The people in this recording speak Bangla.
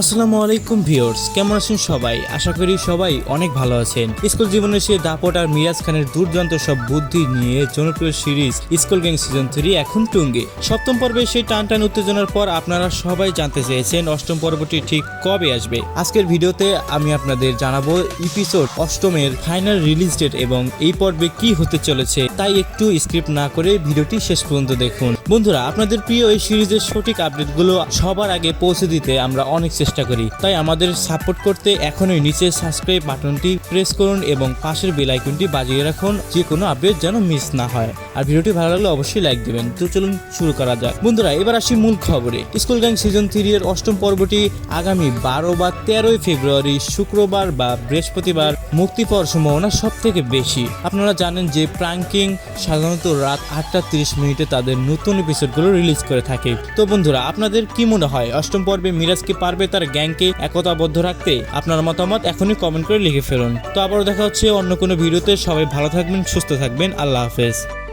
আসসালামু আলাইকুম ভিউয়ার্স, কেমন আছেন সবাই? আশা করি সবাই অনেক ভালো আছেন। স্কুল জীবনে সে দাপট আর মিরাজ খানের দুর্দান্ত সব বুদ্ধি নিয়ে জনপ্রিয় series school gang season three এখন টুঙ্গে। সপ্তম পর্বে সেই টান টান উত্তেজনার পর আপনারা সবাই জানতে চেয়েছেন অষ্টম পর্বটি ঠিক কবে আসবে। আজকের ভিডিওতে আমি আপনাদের জানাব এপিসোড অষ্টমের ফাইনাল রিলিজ ডেট এবং এই পর্বে কি হতে চলেছে, তাই একটু স্ক্রিপ্ট না করে ভিডিওটি শেষ পর্যন্ত দেখুন। বন্ধুরা, আপনাদের প্রিয় এই সিরিজের সঠিক আপডেটগুলো সবার আগে পৌঁছে দিতে আমরা অনেক চেষ্টা করি। তাই আমাদের সাপোর্ট করতে এখনই নিচে সাবস্ক্রাইব বাটনটি প্রেস করুন এবং পাশের বেল আইকনটি বাজিয়ে রাখুন যে কোনো আপডেট যেন মিস না হয়। আর ভিডিওটি ভালো লাগলে অবশ্যই লাইক দেবেন। তো চলুন শুরু করা যাক। বন্ধুরা, এবার আসি মূল খবরে। স্কুল গ্যাং সিজন থ্রি এর অষ্টম পর্বটি আগামী বারো বা তেরোই ফেব্রুয়ারি, শুক্রবার বা বৃহস্পতিবার মুক্তি পাওয়ার সম্ভাবনা সব থেকে বেশি। আপনারা জানেন যে প্রাঙ্কিং সাধারণত রাত আটটা তিরিশ মিনিটে তাদের নতুন এপিসোডগুলো রিলিজ করে থাকে। তো বন্ধুরা, আপনাদের কি মনে হয়, অষ্টম পর্বে মিরাজ কি পারবে তার গ্যাংকে একতাবদ্ধ রাখতে? আপনার মতামত এখনই কমেন্ট করে লিখে ফেলুন। তো আবারও দেখা হচ্ছে অন্য কোনো ভিডিওতে। সবাই ভালো থাকবেন, সুস্থ থাকবেন। আল্লাহ হাফেজ।